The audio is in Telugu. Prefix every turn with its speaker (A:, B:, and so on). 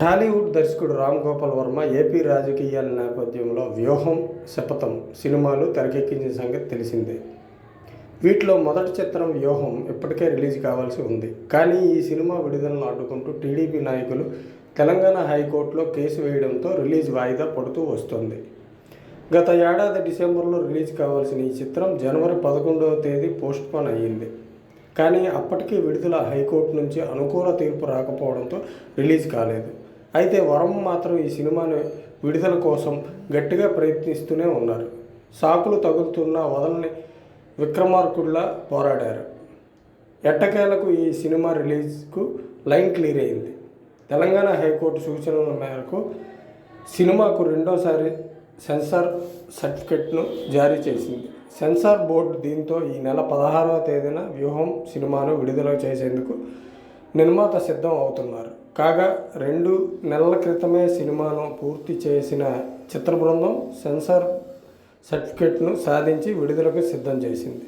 A: టాలీవుడ్ దర్శకుడు రామ్ గోపాల్ వర్మ ఏపీ రాజకీయాల నేపథ్యంలో వ్యూహం శపథం సినిమాలు తెరకెక్కించిన సంగతి తెలిసిందే. వీటిలో మొదటి చిత్రం వ్యూహం ఇప్పటికే రిలీజ్ కావాల్సి ఉంది. కానీ ఈ సినిమా విడుదలను అడ్డుకుంటూ టీడీపీ నాయకులు తెలంగాణ హైకోర్టులో కేసు వేయడంతో రిలీజ్ వాయిదా పడుతూ వస్తుంది. గత ఏడాది డిసెంబర్లో రిలీజ్ కావాల్సిన ఈ చిత్రం జనవరి పదకొండవ తేదీ పోస్ట్పోన్ అయ్యింది. కానీ అప్పటికీ విడుదల హైకోర్టు నుంచి అనుకూల తీర్పు రాకపోవడంతో రిలీజ్ కాలేదు. అయితే వరం మాత్రం ఈ సినిమాను విడుదల కోసం గట్టిగా ప్రయత్నిస్తూనే ఉన్నారు. సాకులు తగులుతున్న వదలని విక్రమార్కుడిలా పోరాడారు. ఎట్టకేలకు ఈ సినిమా రిలీజ్కు లైన్ క్లియర్ అయింది. తెలంగాణ హైకోర్టు సూచనల మేరకు సినిమాకు రెండోసారి సెన్సార్ సర్టిఫికెట్ను జారీ చేసింది. సెన్సార్ బోర్డు దీంతో ఈ నెల పదహారవ తేదీన వ్యూహం సినిమాను విడుదల చేసేందుకు నిర్మాత సిద్ధం అవుతున్నారు. కాగా రెండు నెలల క్రితమే సినిమాను పూర్తి చేసిన చిత్ర బృందం సెన్సార్ సర్టిఫికెట్ను సాధించి విడుదలకు సిద్ధం చేసింది.